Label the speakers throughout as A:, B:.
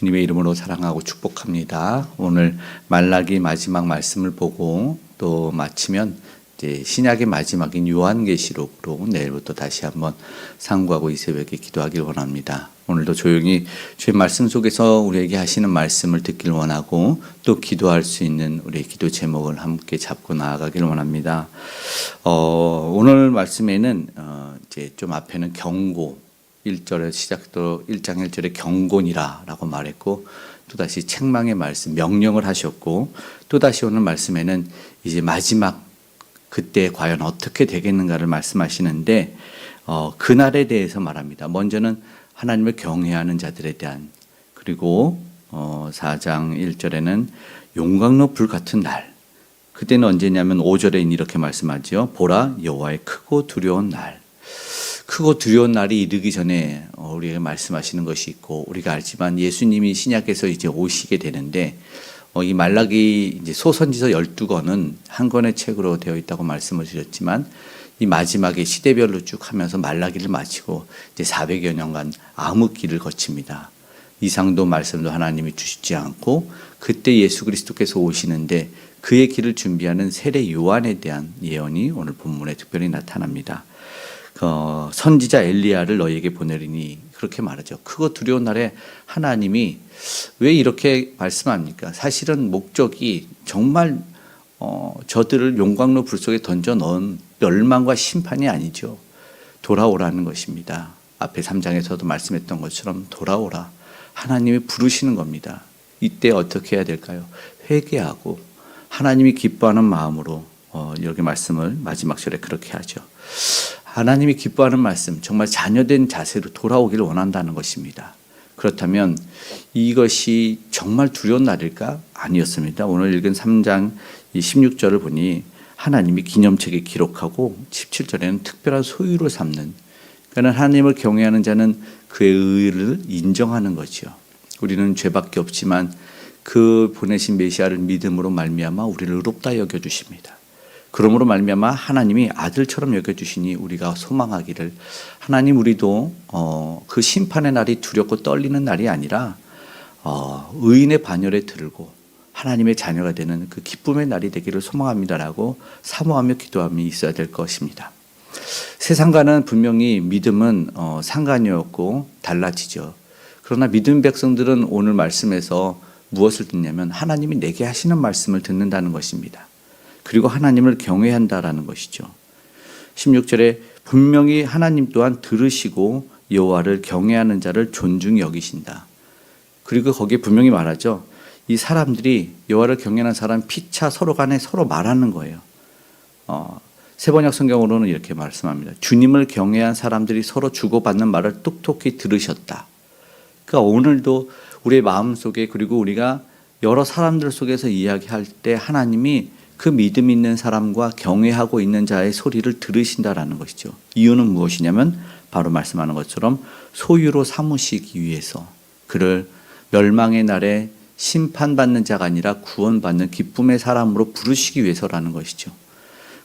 A: 주님의 이름으로 사랑하고 축복합니다. 오늘 말라기 마지막 말씀을 보고 또 마치면 이제 신약의 마지막인 요한계시록으로 내일부터 다시 한번 상고하고 이 새벽에 기도하길 원합니다. 오늘도 조용히 주의 말씀 속에서 우리에게 하시는 말씀을 듣길 원하고 또 기도할 수 있는 우리의 기도 제목을 함께 잡고 나아가길 원합니다. 어, 오늘 말씀에는 어, 이제 좀 앞에는 경고 1절에 시작도 1장 1절에 경고니라라고 말했고 또다시 책망의 말씀 명령을 하셨고 또다시 오늘 말씀에는 이제 마지막 그때 과연 어떻게 되겠는가를 말씀하시는데 어, 그날에 대해서 말합니다. 먼저는 하나님을 경외하는 자들에 대한 그리고 어, 4장 1절에는 용광로 불 같은 날 그때는 언제냐면 5절에 이렇게 말씀하지요. 보라 여호와의 크고 두려운 날 크고 두려운 날이 이르기 전에 어, 우리에게 말씀하시는 것이 있고 우리가 알지만 예수님이 신약에서 이제 오시게 되는데 어, 이 말라기 이제 소선지서 12권은 한 권의 책으로 되어 있다고 말씀을 드렸지만 이 마지막에 시대별로 쭉 하면서 말라기를 마치고 이제 400여 년간 암흑기를 거칩니다. 이상도 말씀도 하나님이 주시지 않고 그때 예수 그리스도께서 오시는데 그의 길을 준비하는 세례 요한에 대한 예언이 오늘 본문에 특별히 나타납니다. 어, 선지자 엘리야를 너에게 보내리니 그렇게 말하죠. 크고 두려운 날에 하나님이 왜 이렇게 말씀합니까? 사실은 목적이 정말 어, 저들을 용광로 불 속에 던져 넣은 멸망과 심판이 아니죠. 돌아오라는 것입니다. 앞에 3장에서도 말씀했던 것처럼 돌아오라. 하나님이 부르시는 겁니다. 이때 어떻게 해야 될까요? 회개하고 하나님이 기뻐하는 마음으로 어, 여기 말씀을 마지막 절에 그렇게 하죠. 하나님이 기뻐하는 말씀, 정말 자녀된 자세로 돌아오기를 원한다는 것입니다. 그렇다면 이것이 정말 두려운 날일까? 아니었습니다. 오늘 읽은 3장 16절을 보니 하나님이 기념책에 기록하고 17절에는 특별한 소유로 삼는 그러니까 하나님을 경외하는 자는 그의 의를 인정하는 거죠. 우리는 죄밖에 없지만 그 보내신 메시아를 믿음으로 말미암아 우리를 의롭다 여겨 주십니다. 그러므로 말미암아 하나님이 아들처럼 여겨 주시니 우리가 소망하기를 하나님 우리도 어, 그 심판의 날이 두렵고 떨리는 날이 아니라 어, 의인의 반열에 들고 하나님의 자녀가 되는 그 기쁨의 날이 되기를 소망합니다라고 사모하며 기도함이 있어야 될 것입니다. 세상과는 분명히 믿음은 어, 상관이었고 달라지죠. 그러나 믿음 백성들은 오늘 말씀에서 무엇을 듣냐면 하나님이 내게 하시는 말씀을 듣는다는 것입니다. 그리고 하나님을 경외한다라는 것이죠. 16절에 분명히 하나님 또한 들으시고 여호와를 경외하는 자를 존중히 여기신다. 그리고 거기에 분명히 말하죠. 이 사람들이 여호와를 경외하는 사람 피차 서로 간에 서로 말하는 거예요. 어, 세번역 성경으로는 이렇게 말씀합니다. 주님을 경외한 사람들이 서로 주고받는 말을 똑똑히 들으셨다. 그러니까 오늘도 우리의 마음 속에 그리고 우리가 여러 사람들 속에서 이야기할 때 하나님이 그 믿음 있는 사람과 경외하고 있는 자의 소리를 들으신다라는 것이죠. 이유는 무엇이냐면 바로 말씀하는 것처럼 소유로 삼으시기 위해서 그를 멸망의 날에 심판받는 자가 아니라 구원받는 기쁨의 사람으로 부르시기 위해서라는 것이죠.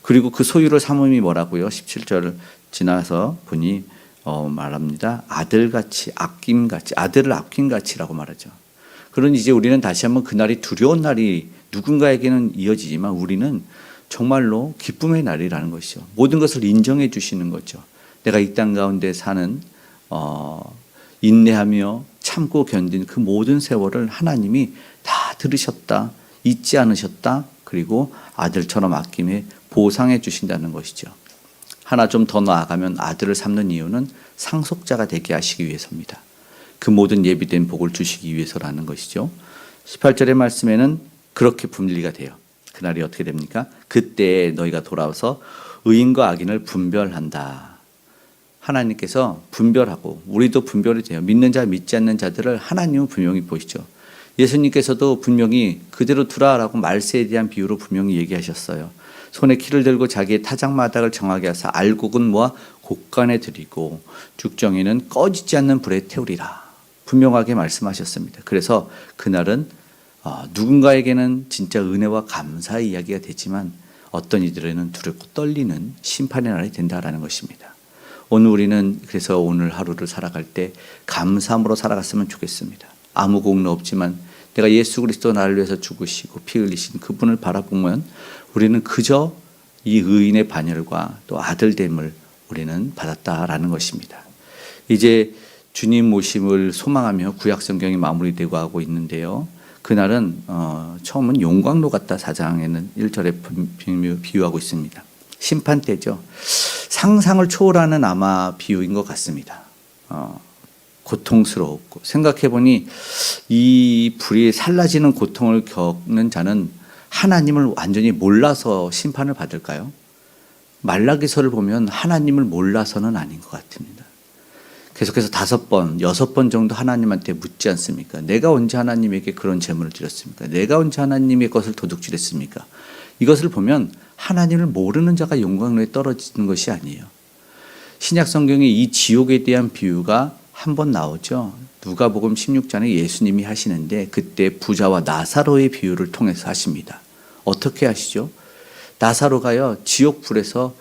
A: 그리고 그 소유를 삼음이 뭐라고요? 17절 지나서 보니 어, 말합니다. 아들같이 아낌같이 아들을 아낌같이라고 말하죠. 그러니 이제 우리는 다시 한번 그날이 두려운 날이 누군가에게는 이어지지만 우리는 정말로 기쁨의 날이라는 것이죠. 모든 것을 인정해 주시는 거죠. 내가 이 땅 가운데 사는 어, 인내하며 참고 견딘 그 모든 세월을 하나님이 다 들으셨다, 잊지 않으셨다, 그리고 아들처럼 아낌에 보상해 주신다는 것이죠. 하나 좀 더 나아가면 아들을 삼는 이유는 상속자가 되게 하시기 위해서입니다. 그 모든 예비된 복을 주시기 위해서라는 것이죠. 18절의 말씀에는 그렇게 분리가 돼요. 그날이 어떻게 됩니까? 그때 너희가 돌아와서 의인과 악인을 분별한다. 하나님께서 분별하고 우리도 분별이 돼요. 믿는 자, 믿지 않는 자들을 하나님은 분명히 보시죠. 예수님께서도 분명히 그대로 두라라고 말세에 대한 비유로 분명히 얘기하셨어요. 손에 키를 들고 자기의 타작마닥을 정하게 하사 알곡은 모아 곡간에 들이고 죽정이는 꺼지지 않는 불에 태우리라. 분명하게 말씀하셨습니다. 그래서 그날은 어, 누군가에게는 진짜 은혜와 감사의 이야기가 되지만 어떤 이들에는 두렵고 떨리는 심판의 날이 된다라는 것입니다. 오늘 우리는 그래서 오늘 하루를 살아갈 때 감사함으로 살아갔으면 좋겠습니다. 아무 공로 없지만 내가 예수 그리스도 나를 위해서 죽으시고 피 흘리신 그분을 바라보면 우리는 그저 이 의인의 반열과 또 아들됨을 우리는 받았다라는 것입니다. 이제 주님 모심을 소망하며 구약 성경이 마무리되고 하고 있는데요. 그날은 어, 처음은 용광로 같다 사장에는 1절에 비유, 비유하고 있습니다. 심판 때죠. 상상을 초월하는 아마 비유인 것 같습니다. 어, 고통스럽고 생각해 보니 이 불이 살라지는 고통을 겪는 자는 하나님을 완전히 몰라서 심판을 받을까요? 말라기서를 보면 하나님을 몰라서는 아닌 것 같습니다. 계속해서 다섯 번, 여섯 번 정도 하나님한테 묻지 않습니까? 내가 언제 하나님에게 그런 재물을 드렸습니까? 내가 언제 하나님의 것을 도둑질했습니까? 이것을 보면 하나님을 모르는 자가 영광로에 떨어지는 것이 아니에요. 신약 성경에 이 지옥에 대한 비유가 한 번 나오죠. 누가복음 16장에 예수님이 하시는데 그때 부자와 나사로의 비유를 통해서 하십니다. 어떻게 하시죠? 나사로가요 지옥 불에서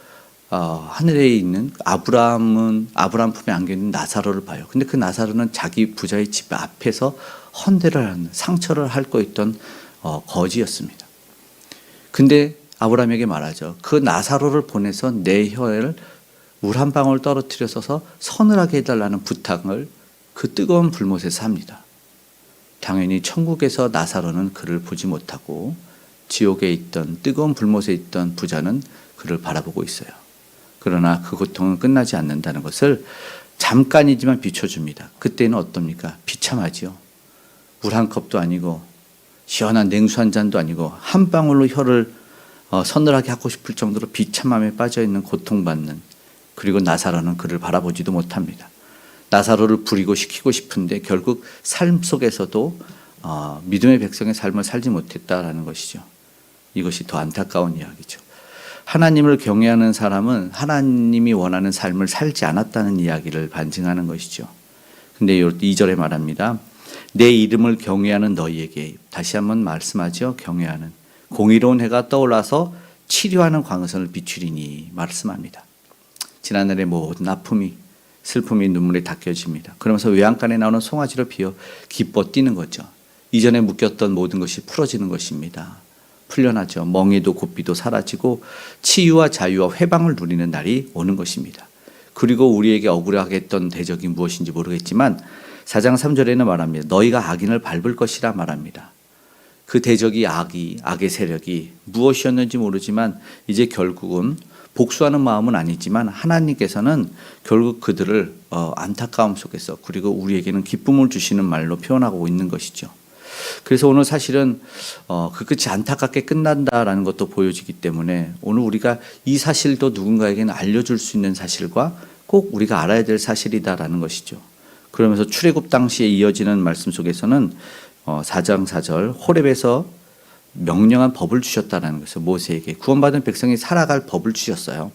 A: 어, 하늘에 있는 아브라함은 아브라함 품에 안겨 있는 나사로를 봐요. 근데 그 나사로는 자기 부자의 집 앞에서 헌대를 하는 상처를 핥고 있던 어, 거지였습니다. 근데 아브라함에게 말하죠. 그 나사로를 보내서 내 혀를 물 한 방울 떨어뜨려서 서늘하게 해달라는 부탁을 그 뜨거운 불못에서 합니다. 당연히 천국에서 나사로는 그를 보지 못하고 지옥에 있던 뜨거운 불못에 있던 부자는 그를 바라보고 있어요. 그러나 그 고통은 끝나지 않는다는 것을 잠깐이지만 비춰줍니다. 그때는 어떻습니까? 비참하지요. 물 한 컵도 아니고 시원한 냉수 한 잔도 아니고 한 방울로 혀를 어, 서늘하게 하고 싶을 정도로 비참함에 빠져 있는 고통받는 그리고 나사로는 그를 바라보지도 못합니다. 나사로를 부리고 시키고 싶은데 결국 삶 속에서도 어, 믿음의 백성의 삶을 살지 못했다라는 것이죠. 이것이 더 안타까운 이야기죠. 하나님을 경외하는 사람은 하나님이 원하는 삶을 살지 않았다는 이야기를 반증하는 것이죠. 근데 2절에 말합니다. 내 이름을 경외하는 너희에게 다시 한번 말씀하죠. 경외하는 공의로운 해가 떠올라서 치료하는 광선을 비추리니 말씀합니다. 지난날의 모든 아픔이 슬픔이 눈물에 닦여집니다. 그러면서 외양간에 나오는 송아지로 피어 기뻐 뛰는 거죠. 이전에 묶였던 모든 것이 풀어지는 것입니다. 풀려나죠. 멍에도 고삐도 사라지고 치유와 자유와 회방을 누리는 날이 오는 것입니다. 그리고 우리에게 억울하게 했던 대적이 무엇인지 모르겠지만 4장 3절에는 말합니다. 너희가 악인을 밟을 것이라 말합니다. 그 대적이 악이 악의 세력이 무엇이었는지 모르지만 이제 결국은 복수하는 마음은 아니지만 하나님께서는 결국 그들을 어, 안타까움 속에서 그리고 우리에게는 기쁨을 주시는 말로 표현하고 있는 것이죠. 그래서 오늘 사실은 어, 그 끝이 안타깝게 끝난다라는 것도 보여지기 때문에 오늘 우리가 이 사실도 누군가에게는 알려줄 수 있는 사실과 꼭 우리가 알아야 될 사실이다라는 것이죠. 그러면서 출애굽 당시에 이어지는 말씀 속에서는 어, 4장 4절 호렙에서 명령한 법을 주셨다는 것을 모세에게 구원받은 백성이 살아갈 법을 주셨어요.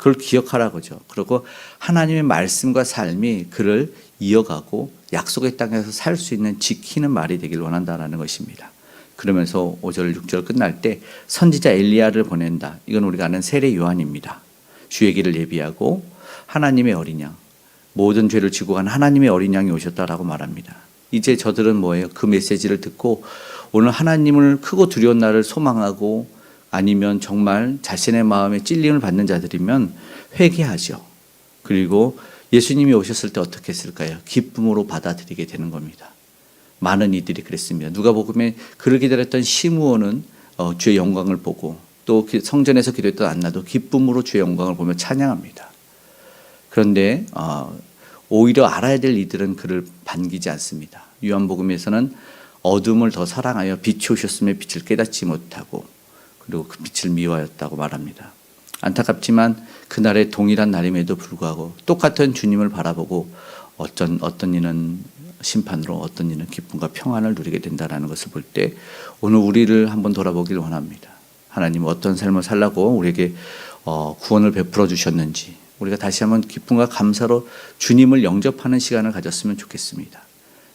A: 그걸 기억하라 그죠. 그리고 하나님의 말씀과 삶이 그를 이어가고 약속의 땅에서 살 수 있는 지키는 말이 되길 원한다라는 것입니다. 그러면서 5절 6절 끝날 때 선지자 엘리야를 보낸다. 이건 우리가 아는 세례 요한입니다. 주의 길을 예비하고 하나님의 어린 양 모든 죄를 지고 간 하나님의 어린 양이 오셨다라고 말합니다. 이제 저들은 뭐예요? 그 메시지를 듣고 오늘 하나님을 크고 두려운 날을 소망하고 아니면 정말 자신의 마음에 찔림을 받는 자들이면 회개하죠. 그리고 예수님이 오셨을 때 어떻게 했을까요? 기쁨으로 받아들이게 되는 겁니다. 많은 이들이 그랬습니다. 누가 복음에 그를 기다렸던 시므온은 어, 주의 영광을 보고 또 성전에서 기도했던 안나도 기쁨으로 주의 영광을 보며 찬양합니다. 그런데 어, 오히려 알아야 될 이들은 그를 반기지 않습니다. 요한복음에서는 어둠을 더 사랑하여 빛이 오셨음에 빛을 깨닫지 못하고 그리고 그 빛을 미워하였다고 말합니다. 안타깝지만 그날의 동일한 날임에도 불구하고 똑같은 주님을 바라보고 어떤 어떤 이는 심판으로 어떤 이는 기쁨과 평안을 누리게 된다라는 것을 볼 때 오늘 우리를 한번 돌아보길 원합니다. 하나님 어떤 삶을 살라고 우리에게 어, 구원을 베풀어 주셨는지 우리가 다시 한번 기쁨과 감사로 주님을 영접하는 시간을 가졌으면 좋겠습니다.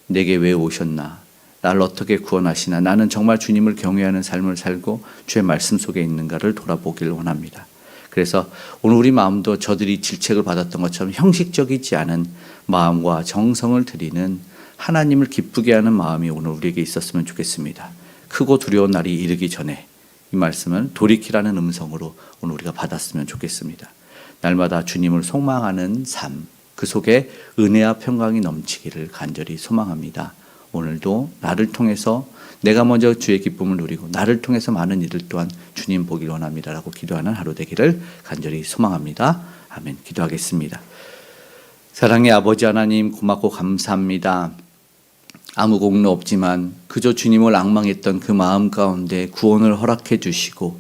A: 내게 왜 오셨나? 나를 어떻게 구원하시나? 나는 정말 주님을 경외하는 삶을 살고 주의 말씀 속에 있는가를 돌아보길 원합니다. 그래서 오늘 우리 마음도 저들이 질책을 받았던 것처럼 형식적이지 않은 마음과 정성을 드리는 하나님을 기쁘게 하는 마음이 오늘 우리에게 있었으면 좋겠습니다. 크고 두려운 날이 이르기 전에 이 말씀을 돌이키라는 음성으로 오늘 우리가 받았으면 좋겠습니다. 날마다 주님을 소망하는 삶, 그 속에 은혜와 평강이 넘치기를 간절히 소망합니다. 오늘도 나를 통해서 내가 먼저 주의 기쁨을 누리고 나를 통해서 많은 이들 또한 주님 보길 원합니다라고 기도하는 하루 되기를 간절히 소망합니다. 아멘. 기도하겠습니다. 사랑의 아버지 하나님 고맙고 감사합니다. 아무 공로 없지만 그저 주님을 앙망했던 그 마음 가운데 구원을 허락해 주시고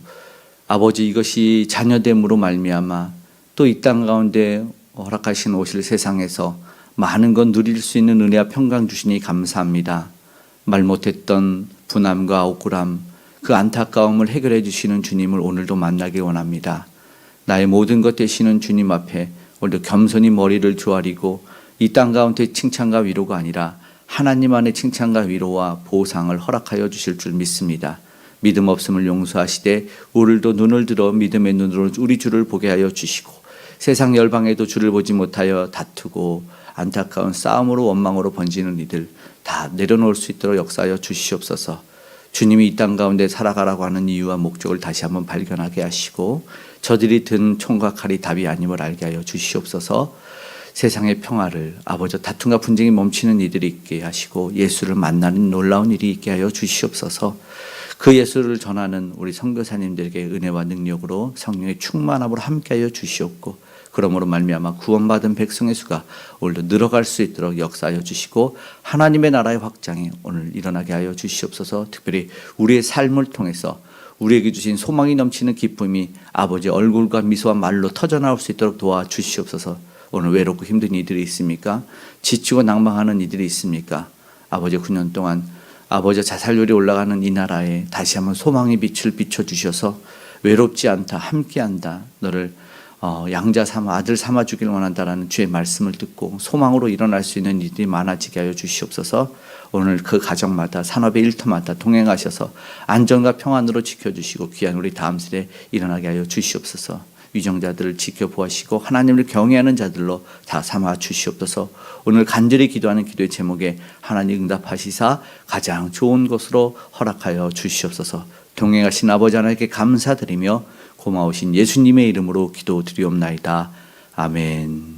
A: 아버지 이것이 자녀됨으로 말미암아 또 이 땅 가운데 허락하신 오실 세상에서 많은 건 누릴 수 있는 은혜와 평강 주시니 감사합니다. 말 못했던 분함과 억울함 그 안타까움을 해결해 주시는 주님을 오늘도 만나기 원합니다. 나의 모든 것 되시는 주님 앞에 오늘도 겸손히 머리를 조아리고 이 땅 가운데 칭찬과 위로가 아니라 하나님 안의 칭찬과 위로와 보상을 허락하여 주실 줄 믿습니다. 믿음 없음을 용서하시되 오늘도 눈을 들어 믿음의 눈으로 우리 주를 보게 하여 주시고 세상 열방에도 주를 보지 못하여 다투고 안타까운 싸움으로 원망으로 번지는 이들 다 내려놓을 수 있도록 역사하여 주시옵소서. 주님이 이 땅 가운데 살아가라고 하는 이유와 목적을 다시 한번 발견하게 하시고 저들이 든 총과 칼이 답이 아님을 알게 하여 주시옵소서. 세상의 평화를 아버지 다툼과 분쟁이 멈추는 이들이 있게 하시고 예수를 만나는 놀라운 일이 있게 하여 주시옵소서. 그 예수를 전하는 우리 선교사님들에게 은혜와 능력으로 성령의 충만함으로 함께하여 주시옵고 그러므로 말미암아 구원받은 백성의 수가 오늘도 늘어갈 수 있도록 역사하여 주시고 하나님의 나라의 확장이 오늘 일어나게 하여 주시옵소서. 특별히 우리의 삶을 통해서 우리에게 주신 소망이 넘치는 기쁨이 아버지 얼굴과 미소와 말로 터져 나올 수 있도록 도와 주시옵소서. 오늘 외롭고 힘든 이들이 있습니까? 지치고 낭망하는 이들이 있습니까? 아버지 9년 동안 아버지 자살률이 올라가는 이 나라에 다시 한번 소망의 빛을 비춰 주셔서 외롭지 않다, 함께한다. 너를 어, 양자 삼아 아들 삼아 주길 원한다라는 주의 말씀을 듣고 소망으로 일어날 수 있는 일이 많아지게 하여 주시옵소서. 오늘 그 가정마다 산업의 일터마다 동행하셔서 안전과 평안으로 지켜주시고 귀한 우리 다음 세대 일어나게 하여 주시옵소서. 위정자들을 지켜보시고 하나님을 경외하는 자들로 다 삼아 주시옵소서. 오늘 간절히 기도하는 기도의 제목에 하나님 응답하시사 가장 좋은 것으로 허락하여 주시옵소서. 동행하신 아버지 하나님께 감사드리며 고마우신 예수님의 이름으로 기도드리옵나이다. 아멘.